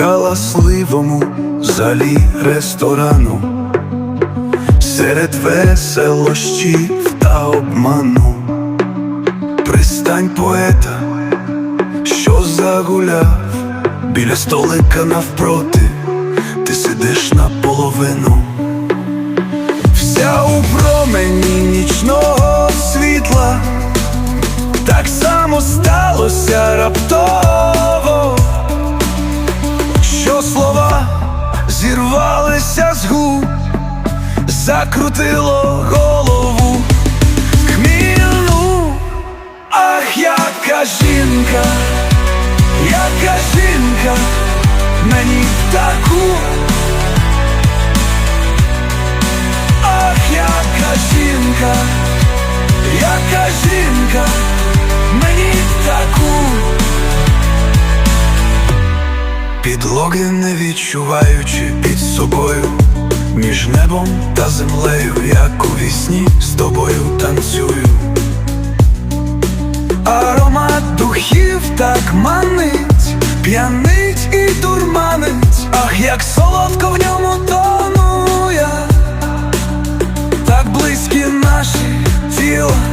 галасливому залі ресторану, серед веселощів та обману, пристань поета, що загуляв біля столика навпроти, ти сидиш наполовину. Вся у промені нічного світла, так само сталося раптово, зірвалися з губ, закрутило голову хмільну, ах, яка жінка, яка жінка, мені таку. Підлоги не відчуваючи під собою, між небом та землею, як у вісні з тобою танцюю. Аромат духів так манить, п'янить і дурманить, ах, як солодко в ньому тону я так близькі наші тіла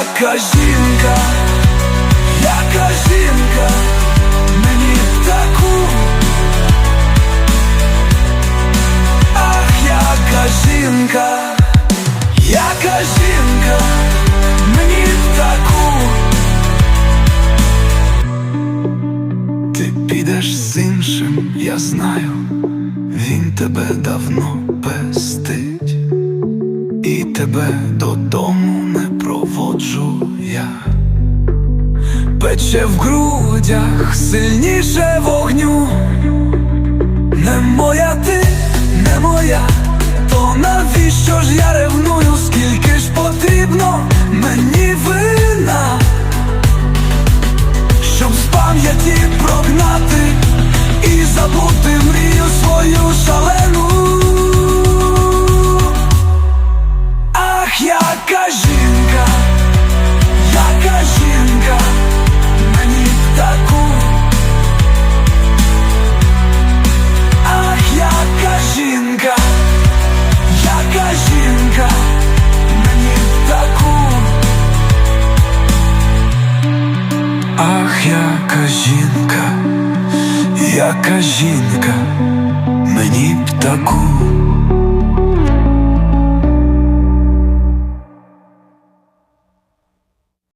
яка жінка, яка жінка, мені таку. Ах, яка жінка, яка жінка, мені таку. Ти підеш з іншим, я знаю, він тебе давно пестить, і тебе додому проводжу я. Пече в грудях сильніше вогню, не моя ти, не моя, то навіщо ж я ревную, скільки жінка, яка жінка, мені б таку.